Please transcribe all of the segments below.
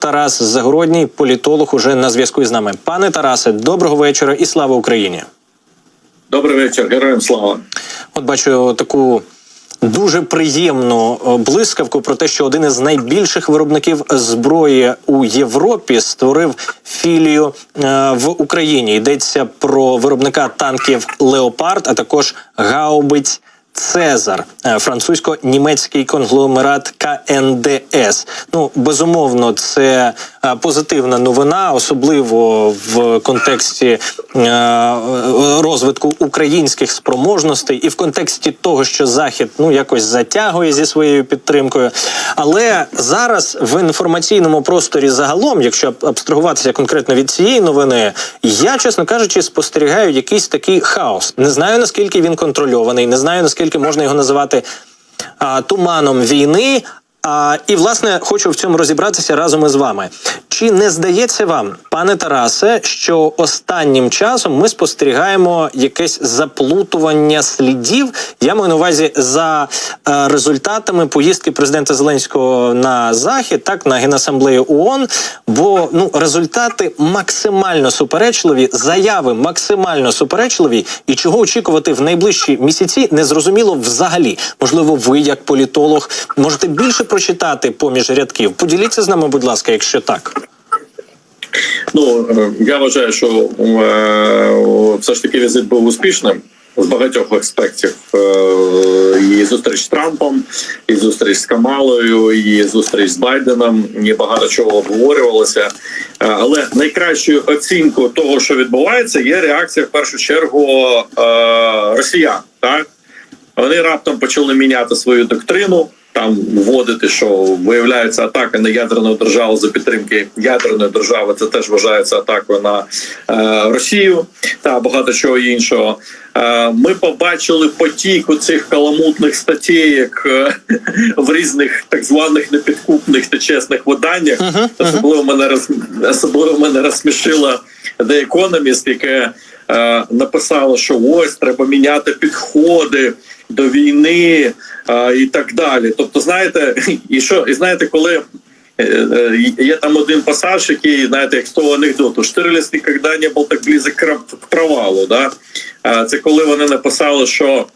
Тарас Загородній, політолог, уже на зв'язку з нами. Пане Тарасе, доброго вечора і слава Україні. Добрий вечір, героям слава. От бачу таку дуже приємну е, блискавку про те, що один із найбільших виробників зброї у Європі створив філію е, в Україні. Йдеться про виробника танків Леопард, а також гаубиць. Цезар, е, французько-німецький конгломерат КНДС. Ну безумовно, це позитивна новина, особливо в контексті е, розвитку українських спроможностей і в контексті того, що захід ну якось затягує зі своєю підтримкою. Але зараз в інформаційному просторі загалом, якщо абстрагуватися конкретно від цієї новини, я чесно кажучи, спостерігаю якийсь такий хаос. Не знаю наскільки він контрольований, не знаю наскільки можна його називати туманом війни. А, і власне хочу в цьому розібратися разом із вами. Чи не здається вам, пане Тарасе, що останнім часом ми спостерігаємо якесь заплутування слідів? Я маю на увазі за е, результатами поїздки президента Зеленського на захід, так на генасамблею ООН, Бо ну результати максимально суперечливі, заяви максимально суперечливі, і чого очікувати в найближчі місяці, незрозуміло взагалі. Можливо, ви, як політолог, можете більше прочитати поміж рядків. Поділіться з нами, будь ласка, якщо так. Ну е, я вважаю, що е, все ж таки візит був успішним з багатьох аспектів. Е, І зустріч з Трампом, і зустріч з Камалою, і зустріч з Байденом. І багато чого обговорювалося. Але найкращою оцінкою того, що відбувається, є реакція в першу чергу росіян. Так вони раптом почали міняти свою доктрину. Там вводити, що виявляється атака на ядерну державу за підтримки ядерної держави. Це теж вважається атакою на е, Росію та багато чого іншого. Е, ми побачили потік у цих каламутних статєєк е, в різних так званих непідкупних та чесних виданнях. Особливо мене роз... особливо мене розсмішила The Economist, яке е, написало, що ось треба міняти підходи до війни і так далі. Тобто, знаєте, і що і знаєте, коли е, е, є там один пасаж, який знаєте, як з того анекдоту Штирліс ніколи не був так близько к провалу. Да? Це коли вони написали, що.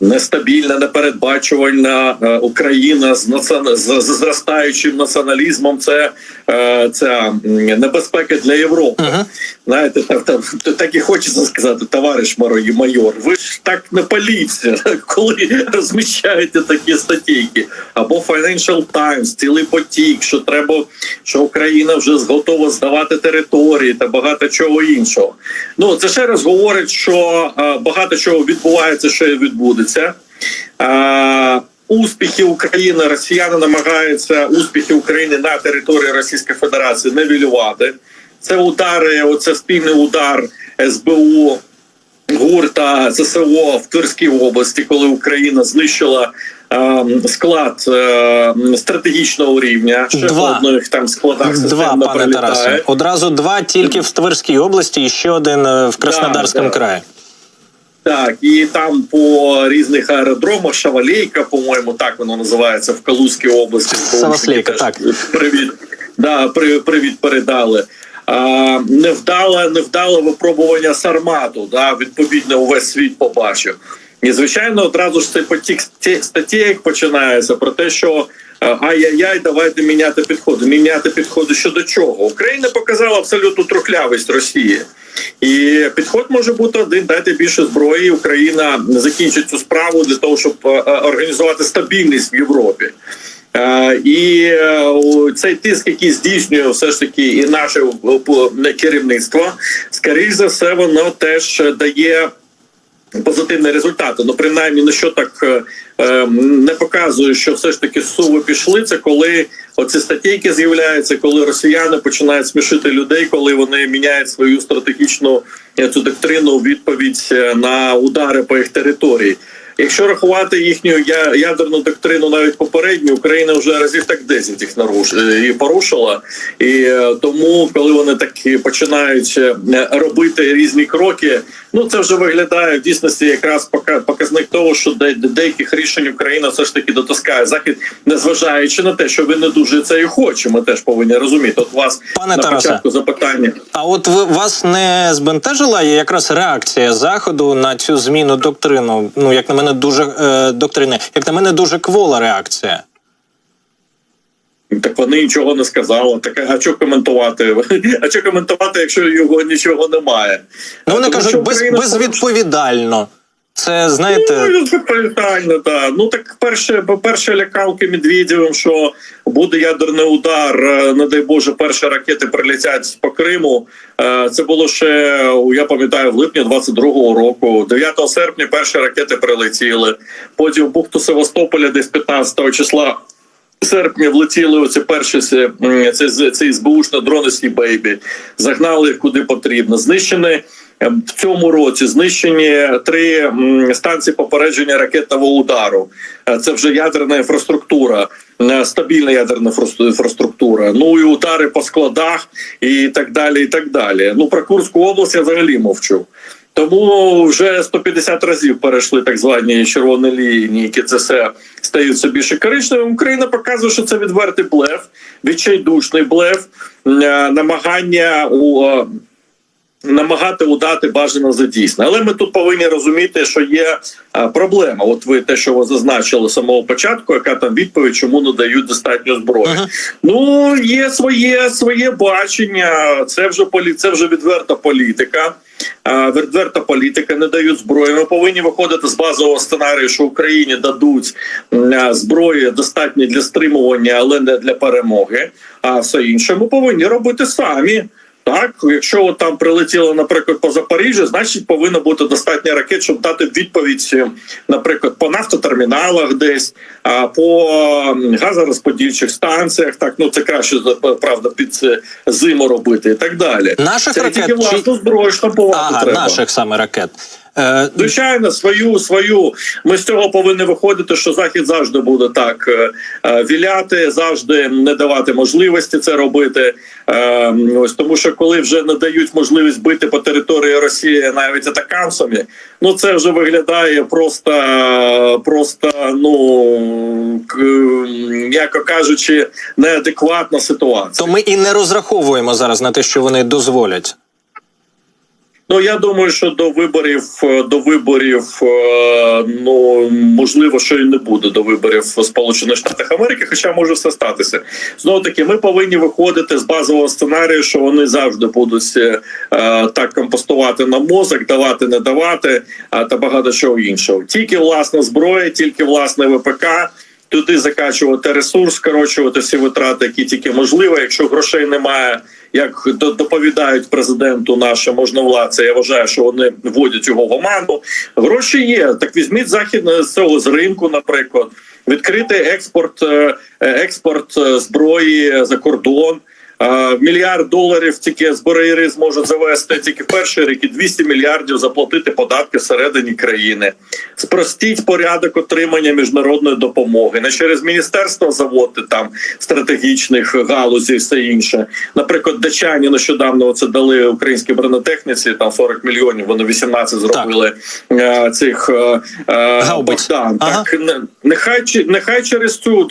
Нестабільна, непередбачувальна е, Україна з націон... з зростаючим націоналізмом. Це е, це небезпека для Європи. Ага. Знаєте, так, так, так і хочеться сказати, товариш майор. Ви ж так не політься, коли розміщаєте такі статейки. Або Financial Times, цілий потік, що треба, що Україна вже готова здавати території та багато чого іншого. Ну це ще раз говорить, що е, багато чого відбувається, що відбудеться. Е, Успіхи України Росіяни намагаються успіхи України на території Російської Федерації нивелювати. Це удари, оце спільний удар СБУ ГУР та ЗСО в Тверській області, коли Україна знищила е, склад е, стратегічного рівня. Ще Два. по одних там складах Два, пане. Тарасе. Одразу два тільки в Тверській області і ще один е, в Краснодарському Да, да. краї. Так, і там по різних аеродромах Шавалейка, по-моєму, так воно називається в Калузькій області. Саваслейка, Теж так. Привіт, да, при, привіт передали. А, невдале, невдале випробування Сармату, да, відповідно, увесь світ побачив. І звичайно, одразу ж цей потік статей починається про те, що е, ай-яй-яй, давайте міняти підходи. Міняти підходи щодо чого? Україна показала абсолютну трухлявість Росії. І підход може бути один: дайте більше зброї. Україна закінчить цю справу для того, щоб е, е, організувати стабільність в Європі. Е, І цей тиск, який здійснює все ж таки і наше керівництво, скоріш за все, воно теж дає позитивні результати. Ну, принаймні, на що так е, е, не показує, що все ж таки суви пішли. Це коли оці статейки з'являються, коли росіяни починають смішити людей, коли вони міняють свою стратегічну е, цю доктрину відповідь е, на удари по їх території. Якщо рахувати їхню ядерну доктрину, навіть попередню, Україна вже разів так 10 їх е, і порушила. І е, тому, коли вони так починають е, робити різні кроки, ну це вже виглядає в дійсності якраз показник того, що де, де- деяких рішень Україна все ж таки дотискає захід, незважаючи на те, що ви не дуже це і хоче. Ми теж повинні розуміти. От вас Пане на Тарасе. початку запитання. А от ви вас не збентежила якраз реакція заходу на цю зміну доктрину? Ну як на мене, дуже е, доктрини, як на мене, дуже квола реакція. Так вони нічого не сказали. Так а що коментувати? А що коментувати, якщо його нічого немає? Ну вони кажуть, без, безвідповідально. Це знаєте. Ну, відповідально, так. Ну так перше, перше лякалки Медведєвим, що буде ядерний удар, е, не дай Боже, перші ракети прилетять по Криму. Е, Це було ще, я пам'ятаю, в липні 22-го року. 9 серпня перші ракети прилетіли. Потім в бухту Севастополя десь 15 числа. серпня влетіли оці перші ці, ці, ці СБУшні дрони Сі Бейбі, загнали їх куди потрібно. Знищені в цьому році знищені три станції попередження ракетного удару. Е, Це вже ядерна інфраструктура, е, стабільна ядерна інфраструктура. Ну і удари по складах, і так далі. І так далі. Ну про Курську область я взагалі мовчу. Тому вже 150 разів перейшли так звані червоні лінії, які це все стають все більше коричневим. Україна показує, що це відвертий блеф, відчайдушний блеф, е, намагання у. Е, Намагати удати бажано за дійсне, але ми тут повинні розуміти, що є проблема. От ви те, що ви зазначили з самого початку, яка там відповідь, чому не дають достатньо зброї. Ага. Ну є своє своє бачення. Це вже полі, це вже відверта політика. Відверта політика не дають зброї. Ми повинні виходити з базового сценарію, що Україні дадуть а, зброї достатньо для стримування, але не для перемоги. А все інше ми повинні робити самі. Так, якщо от там прилетіло, наприклад, по Запоріжжю, значить повинно бути достатньо ракет, щоб дати відповідь, е, наприклад, по нафтотерміналах, десь по газорозподільчих станціях. Так, ну це краще правда під е, зиму робити і так далі. Наших це ракет тільки чи- власну зброю штампувати треба. наших саме ракет. Е, Звичайно, свою свою. Ми з цього повинні виходити, що захід завжди буде так е, е, віляти, завжди не давати можливості це робити. Ось тому, що коли вже не дають можливість бити по території Росії навіть атакамсами, ну це вже виглядає просто, просто ну м'яко кажучи, неадекватна ситуація. то ми і не розраховуємо зараз на те, що вони дозволять. Ну я думаю, що до виборів е, до виборів е, ну можливо, що і не буде до виборів в Сполучених Штатах Америки, хоча може все статися. Знову таки, ми повинні виходити з базового сценарію, що вони завжди будуть е, так компостувати на мозок, давати, не давати, а та багато чого іншого. Тільки власна зброя, тільки власне ВПК. Туди закачувати ресурс, скорочувати всі витрати, які тільки можливо. Якщо грошей немає, як до- доповідають президенту наше можновладці, я вважаю, що вони вводять його в оману. Гроші є. Так візьміть західне з цього з ринку, наприклад, відкрити експорт, е, е, експорт е, зброї за кордон. Мільярд доларів тільки зброєри зможуть завести тільки в перший рік і 200 мільярдів заплатити податки всередині країни. Спростіть порядок отримання міжнародної допомоги. Не через міністерство заводити там стратегічних галузей, і все інше. Наприклад, дачані нещодавно це дали українській бронетехніці. Там 40 мільйонів. Вони 18 зробили е, цих е, е, Гаубиць. Богдан. Ага. Так не- нехай нехай через цю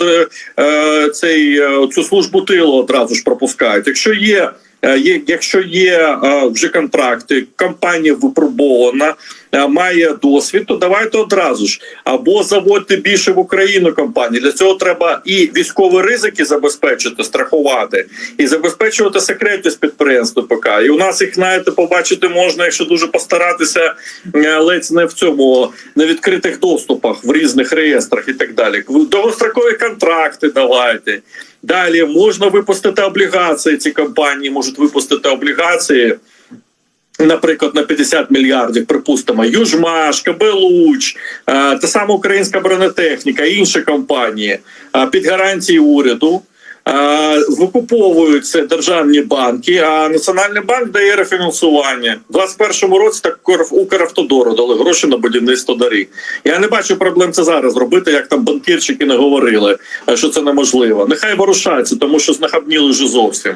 цей цю службу тилу одразу ж пропускають. Якщо є. е, Є, якщо є е, вже контракти, компанія випробована, має досвід, то давайте одразу ж або заводьте більше в Україну компаній. Для цього треба і військові ризики забезпечити, страхувати, і забезпечувати секретність підприємств ПК. І у нас їх знаєте, побачити можна, якщо дуже постаратися, е, ледь не в цьому не відкритих доступах в різних реєстрах і так далі. Довгострокові контракти давайте. Далі можна випустити облігації. Ці компанії можуть випустити облігації. Наприклад, на 50 мільярдів, припустимо, Южмаш, Кабелуч, е, та сама українська бронетехніка, інші компанії е, під гарантії уряду. Е, Викуповуються державні банки, а Національний банк дає рефінансування. У 2021 році так Укр- Укравтодору дали гроші на будівництво доріг. Я не бачу проблем це зараз робити, як там банкірчики не говорили, що це неможливо. Нехай вирушаються, тому що знахабніли вже зовсім.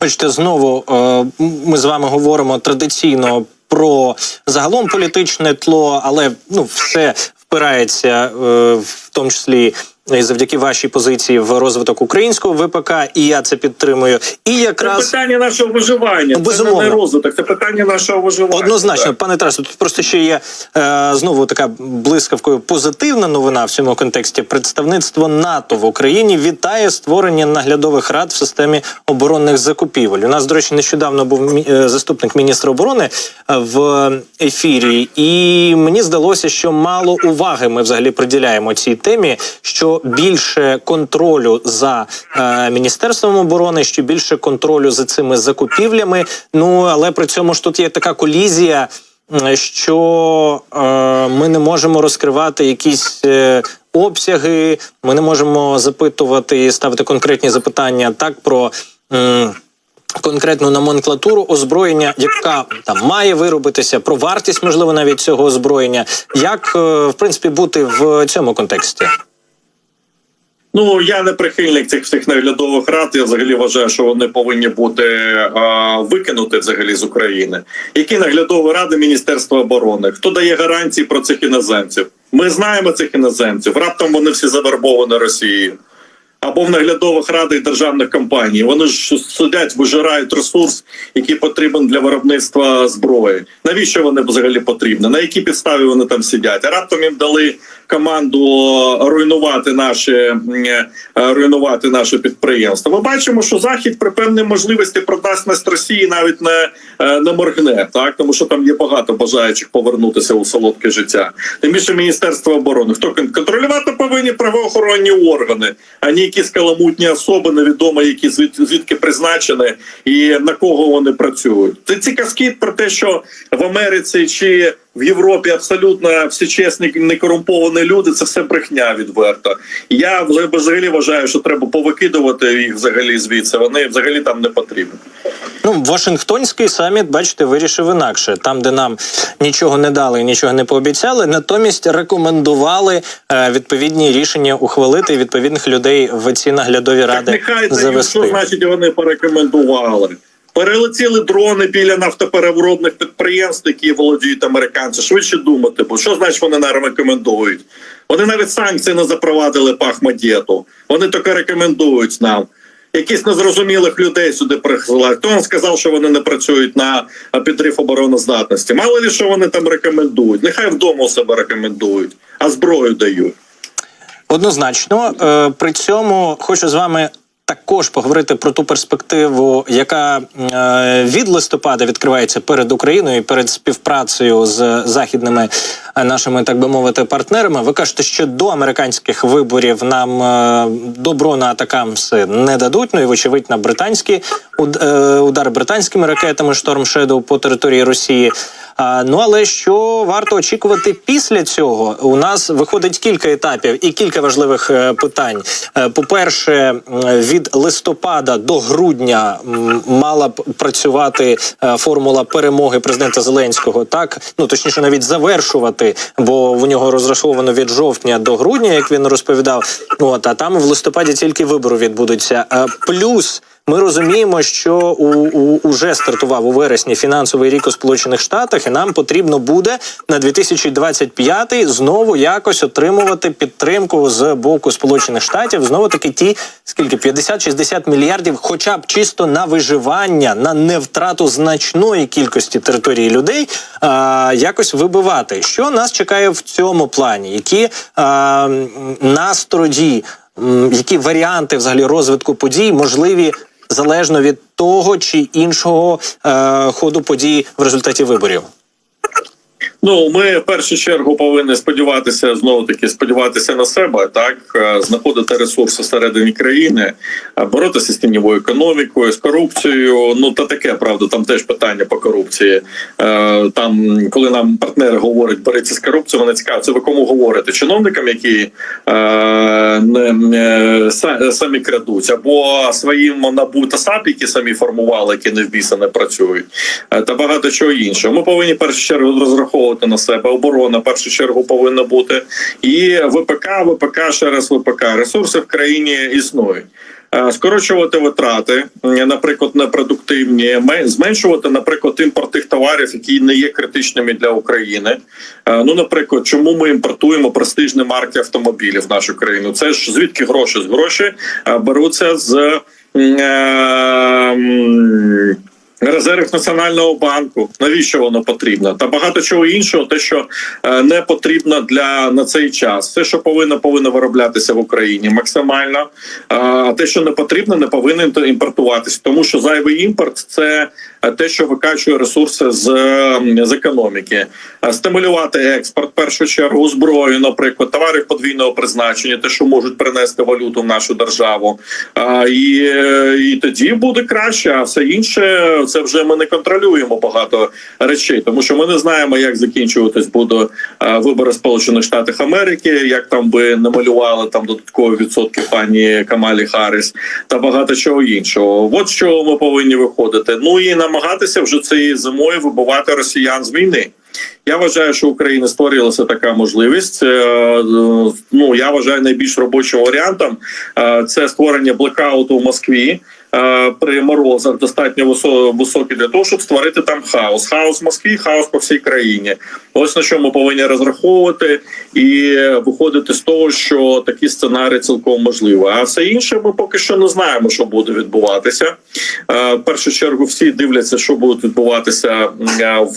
Бачите, знову е, ми з вами говоримо традиційно про загалом політичне тло, але ну все впирається е, в тому числі. І завдяки вашій позиції в розвиток українського ВПК, і я це підтримую. І Це якраз питання нашого виживання. Це не розвиток, це питання нашого виживання. Однозначно, Так. пане Тарасу, тут просто ще є е, знову така блискавкою позитивна новина в цьому контексті. Представництво НАТО в Україні вітає створення наглядових рад в системі оборонних закупівель. У нас, до речі, нещодавно був е, заступник міністра оборони е, в ефірі, і мені здалося, що мало уваги ми взагалі приділяємо цій темі. Що більше контролю за е, міністерством оборони, що більше контролю за цими закупівлями. Ну але при цьому ж тут є така колізія, що е, ми не можемо розкривати якісь. Е, Обсяги ми не можемо запитувати і ставити конкретні запитання так про м, конкретну номенклатуру озброєння, яка там має виробитися, про вартість, можливо, навіть цього озброєння. Як е, в принципі бути в цьому контексті? Ну я не прихильник цих всіх наглядових рад. Я взагалі вважаю, що вони повинні бути а, викинути взагалі з України. Які наглядові ради Міністерства оборони? Хто дає гарантії про цих іноземців? Ми знаємо цих іноземців. Раптом вони всі завербовані Росією. Або в наглядових радах державних компаній. Вони ж сидять, вижирають ресурс, який потрібен для виробництва зброї. Навіщо вони взагалі потрібні? На якій підставі вони там сидять? А раптом їм дали команду руйнувати наші е, руйнувати наше підприємство. Ми бачимо, що захід при певній можливості продасть нас Росії навіть не, е, не моргне, так тому що там є багато бажаючих повернутися у солодке життя. Тим більше міністерство оборони. Хто кон- контролювати повинні правоохоронні органи, а не якісь каламутні особи, невідомо які звід, звідки призначені і на кого вони працюють. Це ці казки про те, що в Америці чи в Європі абсолютно всі чесні, некорумповані люди. Це все брехня відверто. Я вже взагалі вважаю, що треба повикидувати їх взагалі звідси. Вони взагалі там не потрібні. Ну, Вашингтонський саміт, бачите, вирішив інакше. Там, де нам нічого не дали, і нічого не пообіцяли, натомість рекомендували е, відповідні рішення ухвалити відповідних людей в ці наглядові ради Так нехай завести. що значить вони порекомендували. Перелетіли дрони біля нафтопереробних підприємств, які володіють американці. Швидше думати, бо що значить вони нам рекомендують? Вони навіть санкції не запровадили по Ахмадєту. Вони тільки рекомендують нам. Якісь незрозумілих людей сюди присилають. Хто вам сказав, що вони не працюють на підрив обороноздатності? Мало ли що вони там рекомендують. Нехай вдома у себе рекомендують, а зброю дають. Однозначно, е, при цьому хочу з вами. Також поговорити про ту перспективу, яка е, від листопада відкривається перед Україною і перед співпрацею з західними е, нашими, так би мовити, партнерами. Ви кажете, що до американських виборів нам е, добро на атакамси не дадуть. Ну і вочевидь на британські уд- удари британськими ракетами Storm Shadow по території Росії. Ну але що варто очікувати після цього? У нас виходить кілька етапів і кілька важливих е, питань. Е, По-перше, від листопада до грудня мала б працювати е, формула перемоги президента Зеленського. Так ну точніше, навіть завершувати, бо в нього розраховано від жовтня до грудня, як він розповідав. От а там в листопаді тільки вибори відбудуться. Плюс. Ми розуміємо, що у, у уже стартував у вересні фінансовий рік у Сполучених Штатах, і нам потрібно буде на 2025 знову якось отримувати підтримку з боку Сполучених Штатів. Знову таки ті скільки 50-60 мільярдів, хоча б чисто на виживання, на невтрату значної кількості території людей, а, якось вибивати. Що нас чекає в цьому плані? Які а, м, настрої? Які варіанти взагалі розвитку подій можливі залежно від того чи іншого е, ходу подій в результаті виборів? Ну, ми в першу чергу повинні сподіватися знову таки сподіватися на себе, так е, знаходити ресурси всередині країни, е, боротися з тіньовою економікою, з корупцією. Ну та таке правда, там теж питання по корупції. Е, Там, коли нам партнери говорять, боріться з корупцією, вони це ви кому говорите? Чиновникам, які не, самі крадуть, або своїм набу та САП, які самі формували, які не в біса не працюють, та багато чого іншого. Ми повинні в першу чергу розраховувати на себе. Оборона в першу чергу повинна бути. І ВПК, ВПК, ще раз ВПК. Ресурси в країні існують. Е, Скорочувати витрати, наприклад, непродуктивні, ме- зменшувати, наприклад, імпорт тих товарів, які не є критичними для України. Е, Ну, наприклад, чому ми імпортуємо престижні марки автомобілів в нашу країну? Це ж звідки гроші? З гроші е, беруться з резервів національного банку. Навіщо воно потрібно? Та багато чого іншого, те, що е, не потрібно для на цей час. Все, що повинно, повинно вироблятися в Україні максимально. А те, що не потрібно, не повинен імпортуватися, тому що зайвий імпорт це е, те, що викачує ресурси з, з економіки, стимулювати експорт в першу чергу зброю, наприклад, товарів подвійного призначення, те, що можуть принести валюту в нашу державу, і, е, і тоді буде краще. А все інше це вже ми не контролюємо багато речей, тому що ми не знаємо, як закінчуватись буде е, вибори Сполучених Штатів Америки, як там би намалювали там додаткові відсотки пані Камалі Харріс та багато чого іншого. От з чого ми повинні виходити. Ну і намагатися вже цієї зимою вибивати росіян з війни. Я вважаю, що в Україні створилася така можливість. Е, Ну я вважаю найбільш робочим варіантом е, це створення блекауту в Москві. Е, При морозах достатньо високі для того, щоб створити там хаос. Хаос в Москві, хаос по всій країні. Ось на що ми повинні розраховувати і виходити з того, що такі сценарії цілком можливі. А все інше ми поки що не знаємо, що буде відбуватися. Е, В першу чергу всі дивляться, що буде відбуватися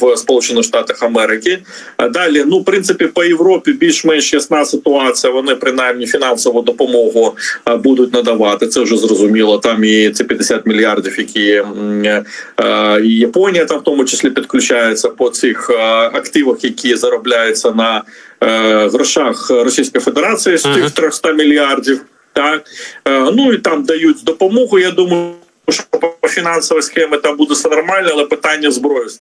в Сполучених Штатах Америки. Далі, ну в принципі, по Європі більш-менш ясна ситуація. Вони принаймні фінансову допомогу е, будуть надавати. Це вже зрозуміло. Там і ці 50 мільярдів, які е, Японія там в тому числі підключається по цих е, активах, які заробляються на е, грошах Російської Федерації з цих 300 мільярдів. Так Е, ну і там дають допомогу. Я думаю, що по фінансовій схемі там буде все нормально, але питання зброї